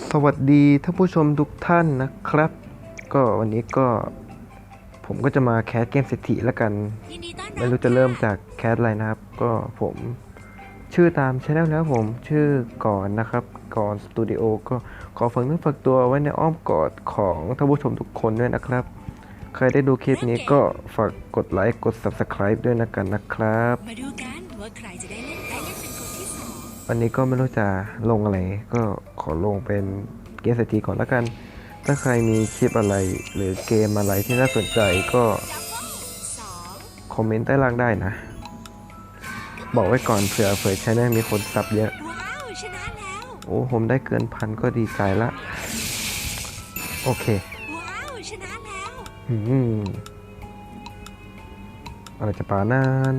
สวัสดีท่านผู้ชมทุกท่านนะครับ ก็วันนี้ก็ผมก็จะมาแคสเกมเศรษฐีแล้วกัน ไม่รู้จะเริ่มจากแคสอะไรนะครับ ก็ผมชื่อตามช anel แล้วผมชื่อก่อนนะครับก่อนสตูดิโอก็ขอฝากเนื้อฝากตัวไว้ในอ้อมกอดของท่านผู้ชมทุกคนด้วยนะครับ ใครได้ดูคลิปนี้ก็ฝากกดไลค์กด subscribe ด้วยนะกันนะครับมาดูกันว่าใครจะ วันนี้ก็ไม่รู้จะลงอะไร ก็ขอลงเป็นเกมเศรษฐีก่อนแล้วกัน ถ้าใครมีคลิปอะไรหรือเกมอะไรที่น่าสนใจก็คอมเมนต์ใต้ล่างได้นะ บอกไว้ก่อนเผื่อเผื่อช้ได้มีคนซับเยอะโอ้ผมได้เกินพันก็ดีใจละ โอเคว้าวชนะแล้วอืมอะไรจะปานาน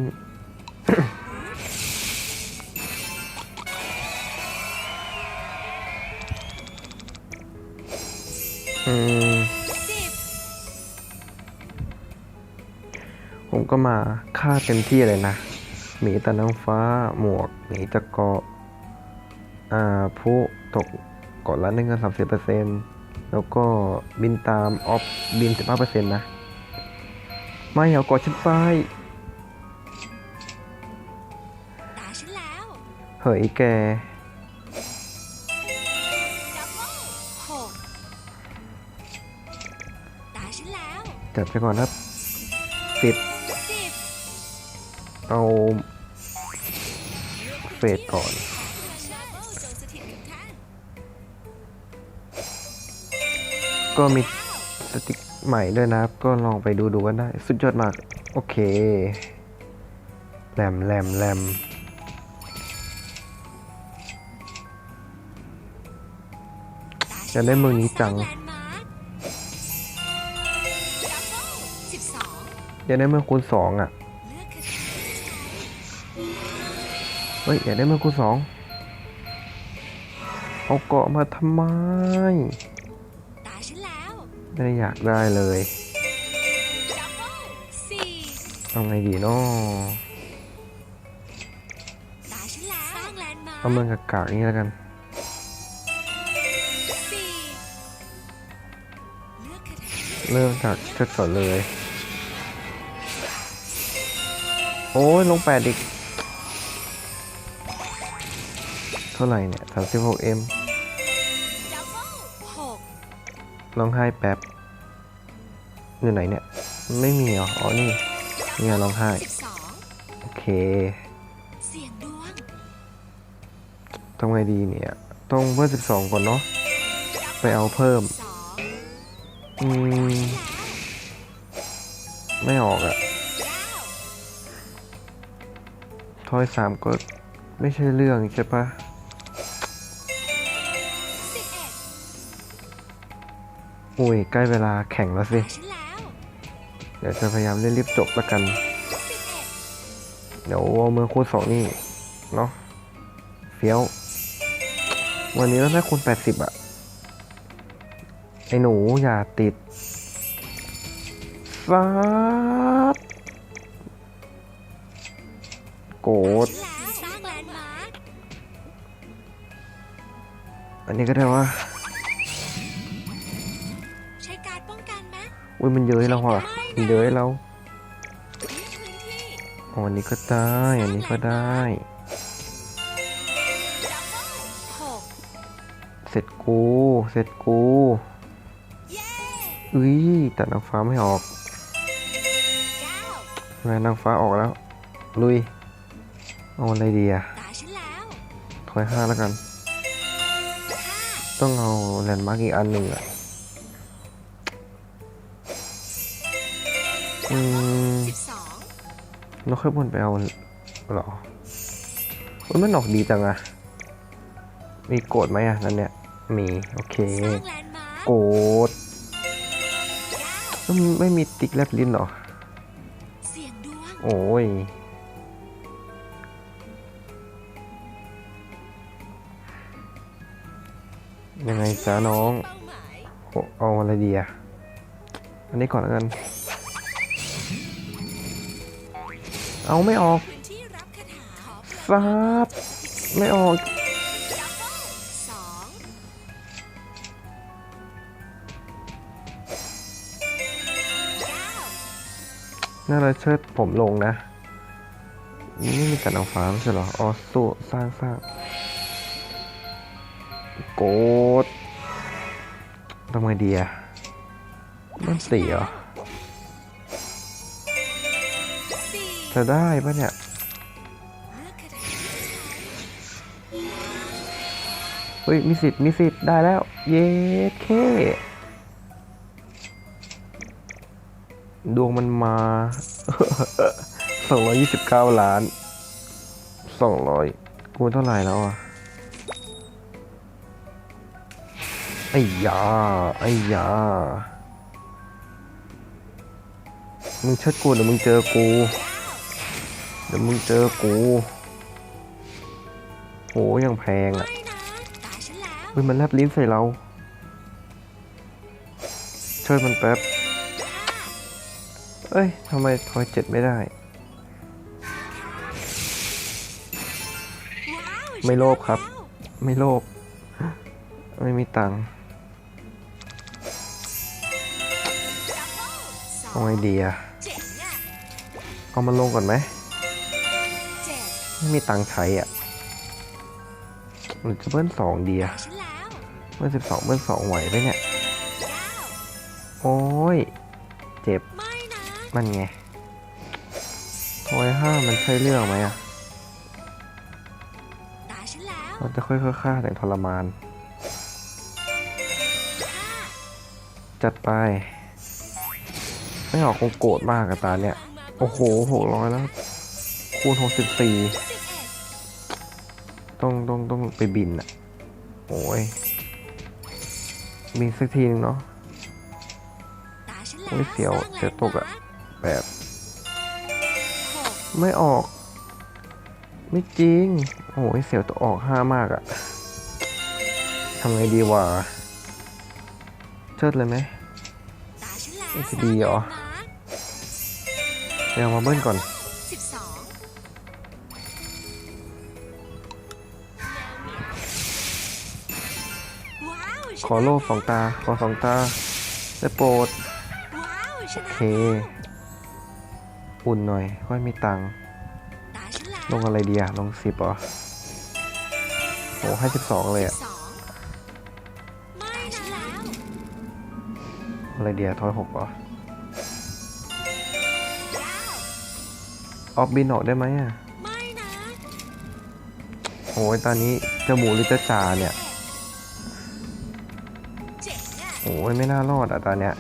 อืมสิบผมก็มาฆ่าเต็มที่เลยนะหมีตาน้ำฟ้าหมวกหมีตะเกาะอ่าผู้ตกเกาะละได้เงินสามสิบเปอร์เซ็นแล้วก็บินตามออฟบินสิบห้าเปอร์เซ็นต์นะ ไม่เอาเกาะฉันไปตาฉันแล้ว เฮ้ยแก จับไปก่อนครับสิบเอาเฟสก่อน ก็มีสติกใหม่ด้วยนะครับ ก็ลองไปดูดูกันได้ สุดยอดมาก โอเคแรมแรมแรมอยากได้เมืองนี้จัง องอยากได้เมืองคูณสองอะเลือกคาถาเฮ้ย อยากได้เมืองคูณสองเอาเกาะมาทำไมตาฉันแล้วไม่ได้อยากได้เลยดับเบิลสี่เอาไงดีเนาะตาฉันแล้วสร้างแลนด์มาร์เอาเมืองกากากๆนี้แล้วกันสี่เลือกคาถาเริ่มจากเชิดก่อนเลย โอ้ยลงแปดอีก เท่าไหร่เนี่ย 36M ดับเบิลหกลองไห้แป๊บอยู่ไหนเนี่ย ไม่มีเหรอ อ๋อ นี่นี่ไงลองไห้สิบสองโอเคเสี่ยงดวงทำไงดีเนี่ย ต้องเพิ่ม12ก่อนเนาะ ไปเอาเพิ่มสองอืม ไม่ออกอะ เก้าทอยสามก็ไม่ใช่เรื่องใช่ปะอุ้ยใกล้เวลาแข่งแล้วสิ เดี๋ยวจะพยายามเล่นรีบจบแล้วกัน เดี๋ยวเอาเมืองคูณสองนี่ เนาะเฟี้ยว วันนี้เราได้คูณแปดสิบอะไอหนูอย่าติดซับ โกดฉันแล้วสร้างแลนด์มาร์คอันนี้ก็ได้ว่าใช้การป้องกันไหมอุ้ยมันเย้ยเราว่ะมันเย้ยเรายึดพื้นที่อ๋ออันนี้ก็ได้ อันนี้ก็ได้ดับเบิลหกเสร็จกู เสร็จกูเย้อุ้ยแต่นางฟ้าไม่ออกเก้าแม่นางฟ้าออกแล้ว ลุย เอาอะไรดีอะตาฉันแล้วถอยห้าแล้วกันห้าต้องเอาแลนด์มาร์กอีกอันหนึ่งอะอืมสิบสองนกค่อยบนไปเอาเหรอเฮ้ยมันออกดีจังอะมีโกดไหมอะนั่นเนี่ย มี โอเคสร้างแลนด์มาร์คโกดเก้าแล้วมันไม่มีติ๊กแลบลิ้นเหรอเสี่ยงดวงโอ้ย ยังไงจ้าน้องเอาอะไรดีอะอันนี้ก่อนแล้วกัน เอาไม่ออกฟับไม่ออกน่าจะเชิดผมลงนะ นี่มีแต่นางฟ้าไม่ใช่หรอ อ๋อสู้สร้างสร้าง โกดทำไงดีอะมันตีเหรอจะได้ปะเนี่ยเลือกคาถาที่ใช้เฮ้ย มีสิทธิ์ มีสิทธิ์ ได้แล้ว เย้เค ดวงมันมา 229 ล้าน 200คูณเท่าไหร่แล้วอะ ไอ้ยาไอ้ยามึงเชิดกูเดี๋ยวมึงเจอกู เดี๋ยวมึงเจอกูโหยังแพงอะเฮ้ยมันแลบลิ้นใส่เรา ช่วยมันแป๊บ เอ้ยทำไมทอยเจ็ดไม่ได้ ไม่โลภครับ ไม่โลภไม่มีตังค์ เอาไงดีอะเดอะเอามันลงก่อนไหม ไม่มีตังค์ใช้อะหรือจะเบิ้ลสองดีอะเบิ้ลสิบสองเบิ้ลสองไหวไหมเนี่ย โอ้ย เจ็บ มันไงทอยห้ามันใช่เรื่องไหมอะตาจะค่อยๆฆ่าแต่ทรมาน จัดไป ไม่ออกคงโกรธมากกับตาเนี่ย โอ้โหหกร้อยแล้ว คูณหกสิบสี่ต้องต้องต้องไปบินอะ โอ้ย บินสักทีนึงเนาะตาฉันแล้ยเสียวเสียวตกอะแลนด์มาร์คแบบ ไม่ออก ไม่จริง โอ้ยเสียวตัวออกห้ามากอะทำไงดีวะเชิดเลยไหมจะดีเหรอ เดี๋ยวมาเบิ้ลก่อน ขอโล่สองตา ขอสองตา ได้โปรด โอเค อุ่นหน่อย ค่อยมีตังค์ลงอะไรดีอะลงสิบเหรอโอ้ให้สิบสองเลยอะอะอะไรเดียทอยหกเหรอ ออกบินออกได้ไหมอะไม่นะโอ้ยตอนนี้จะหมูหรือจะจ่าเนี่ยเจ๋งอะโอ้ยไม่น่ารอดอะตอนเนี้ย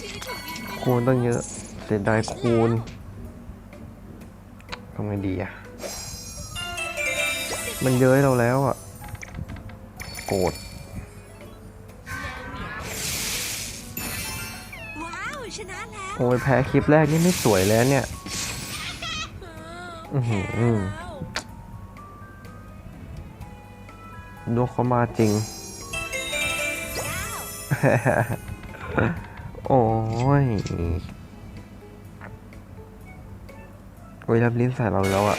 ที่ถูกยิงไปคูณต้องเยอะเสียดายคูณทำไงดีอะมันเย้ยเราแล้วอะโกรธว้าวชนะแล้วโอ้ยแพ้คลิปแรกนี่ไม่สวยแล้วเนี่ย อื้อหือดวงเขามาจริง โอ้ยโอ้ยรับลิ้นใส่เราแล้วอะ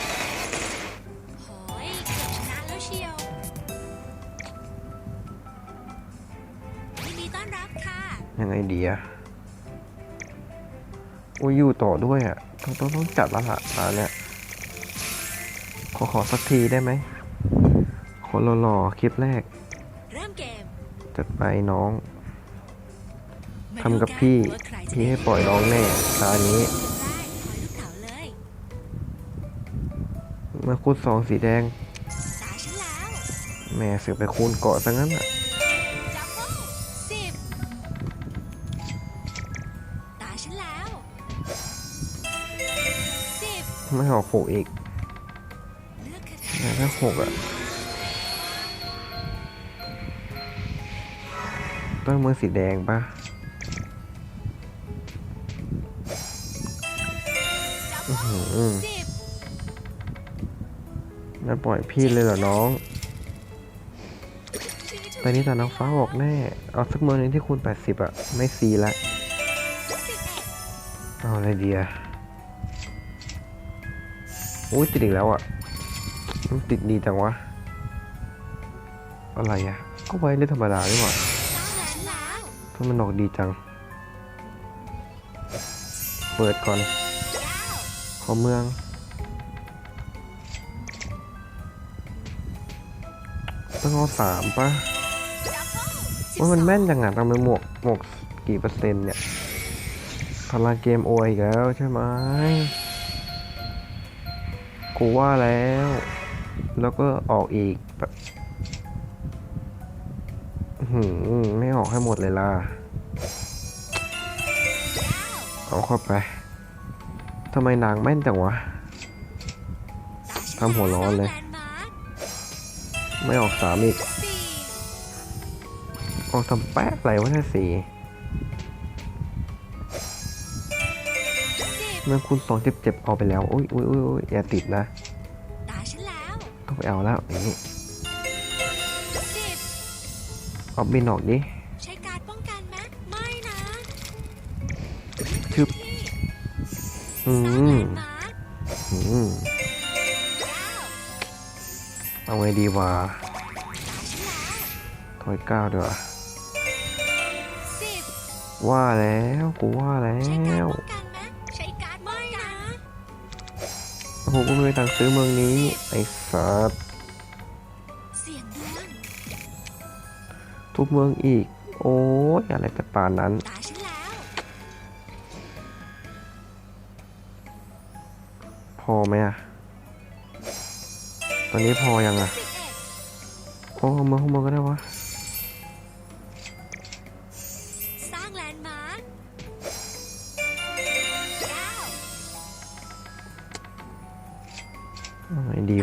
ยังไงดีอะโอ้ยอยู่ต่อด้วยอะต้องต้องต้องจัดแล้วล่ะตาเนี่ย ขอขอสักทีได้ไหมขอหล่อๆคลิปแรกเริ่มเกมจัดไปน้องทำกับพี่ พี่ให้ปล่อยน้องแน่ตานี้เมแรกถอยลูกเต๋าเลยมาคูณสองสีแดงแม่เสือไปคูณเกาะซะงั้นอะไม่ออกหกอีก ลือกคาถาแต่ถ้าหกอะต้องมือสีแดงปะอือหือนั่นปล่อยพี่เลยเหรอน้องแต่นี้แต่น้องฟ้าบอกแน่ เอาสักมือหนึงที่คูณ80อะไม่ซีละ เอ็ดเอาอะไรดีอะอุ้ยติดอีกแล้วอะ มันติดดีจังวะ อะไรอะก็ไว้เล่นธรรมดาดีกว่าเก้าล้านแล้วถ้ามันออกดีจัง เปิดก่อน ขอเมือง ต้องเอาสามปะว่ามันแม่นจังอะทำไมหมวกหมวกกี่เปอร์เซ็นต์เนี่ยพลังเกมโออีกแล้วใช่ไหมกูว่าแล้ว แล้วก็ออกอีกแบบหือไม่ออกให้หมดเลยล่ะ เอาเข้าไปทำไมนางแม่นจังวะทำหัวร้อนเลย ไม่ออกสามอีก ออกทำแป๊กอะไรวะเนี่ยสี่เมื่อคุณสองเจ็บเออกไปแล้วอุ้ยอุ้ยอุ้ยอุ๊ยอย่าติดนะ ไปเอาแล้วอย่างนี้สิบเอาบินออกดิใช้การดป้องกันไหมไม่นะชึบที่อืสร้างแลมนด์มาร์คอืมเก้าเอาไงดีวะตาฉันแล้วถอยก้าวด้วยวะสิบว่าแล้วกูว่าแล้ใช้การดว โอ้โหกูไม่มีตังค์ซื้อเมืองนี้ ไอ้สัสทุบเมืองอีก โอ้ยอะไรแต่ป่านนั้น พอไหมอะตอนนี้พอยังอะสิบเอ็ดโอ้เมืองข้างบนก็ได้วะ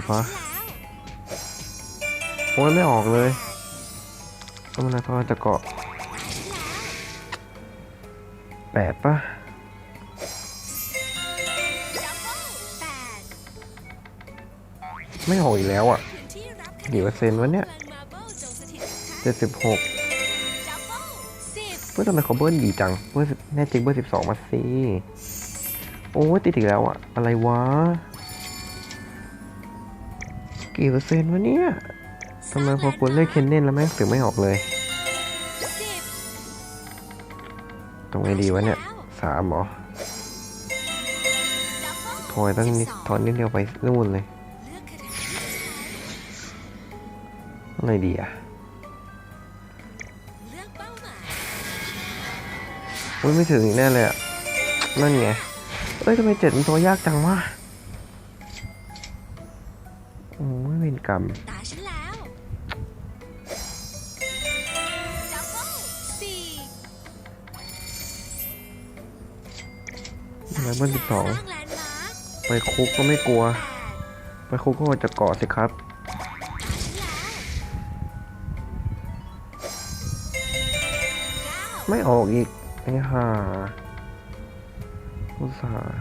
ฟะฉันแล้วโอ้ยไม่ออกเลยแปดต้องมันทอจะเกาะแปดปะไม่ออกอีกแล้วอะพื้นที่รับกี่เปอร์เซ็นต์วะเนี่ยเจ็ดสิบหกเพื่อทำไมเขาเบิ้ลดีจังเบอร์สิบแน่จริงเบอร์สิบสองมาสิโอ้ยติดอีกแล้วอะ อะไรวะ กี่เปอร์เซ็นต์วะเนี่ยทำไมพอคุณเล่นเคนเน่นแล้วแม่งถึงไม่ออกเลยตรงไหนดีวะเนี่ยสามหรอดับเบิลทอยตั้งนิดทอนนิดเดียวไปนู่นเลยเลือกคาถาที่จะไรดีอะอกเป้าหมายโอ้ยไม่ถึงอีกแน่เลยอะนั่นไงเอ้ยทำไมเจ็ดมันตัวยากจังวะ กรรม ตาฉันแล้วดับเบิลสี่ทำไมเบิ้ลสิบสอง สร้างแลนด์มาร์คไปคุกก็ไม่กลัว แปดไปคุกก็จะเกาะสิครับ ตาฉันแล้วเก้าไม่ออกอีก ไอ้ห่าอุตส่าห์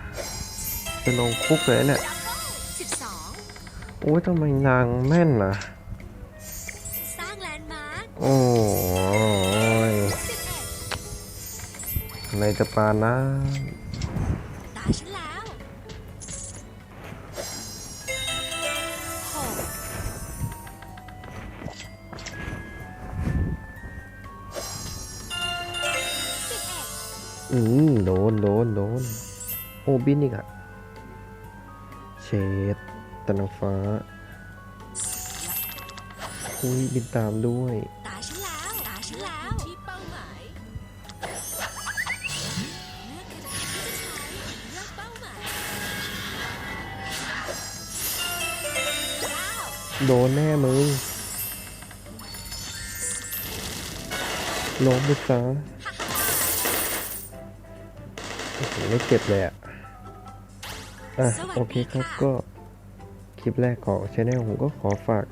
จะลงคุกเลยเนี่ยดับเบิลสิบสอง โอ้ยทำไมนางแม่นนะ สร้างแลนด์มาร์คโอ้ยสิบเอ็ดอะไรจะปานนะตาฉันแล้วหกสิบเอ็ดอืมโดนโดนโดนโอ้บินอีกอะเชด ตะนางฟ้าคุยบินตามด้วย ตาฉันแล้วตาฉันแล้วที่เป้าหมายเลือกกระดาษที่จะใช้เลือกเป้าหมายเก้าโดนแน่มึงล้มไปซะโอ้โหไม่เจ็บเลยอะอะ โอเคครับก็ คลิปแรกของช anel ผมก็ขอฝาก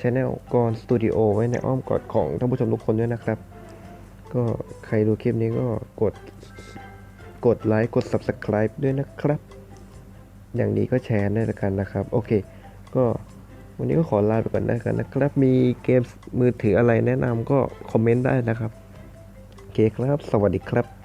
ช anel กรสตูดิโอไว้ในอ้อมกอดของท่านผู้ชมทุกคนด้วยนะครับ ก็ใครดูคลิปนี้ก็กดกดไลค์กด subscribe ด้วยนะครับ อย่างนี้ก็แชร์ได้ละกันนะครับ โอเค ก็วันนี้ก็ขอลาไปก่อนแล้วกันนะครับ มีเกมมือถืออะไรแนะนำก็คอมเมนต์ได้นะครับ โอเคครับ สวัสดีครับ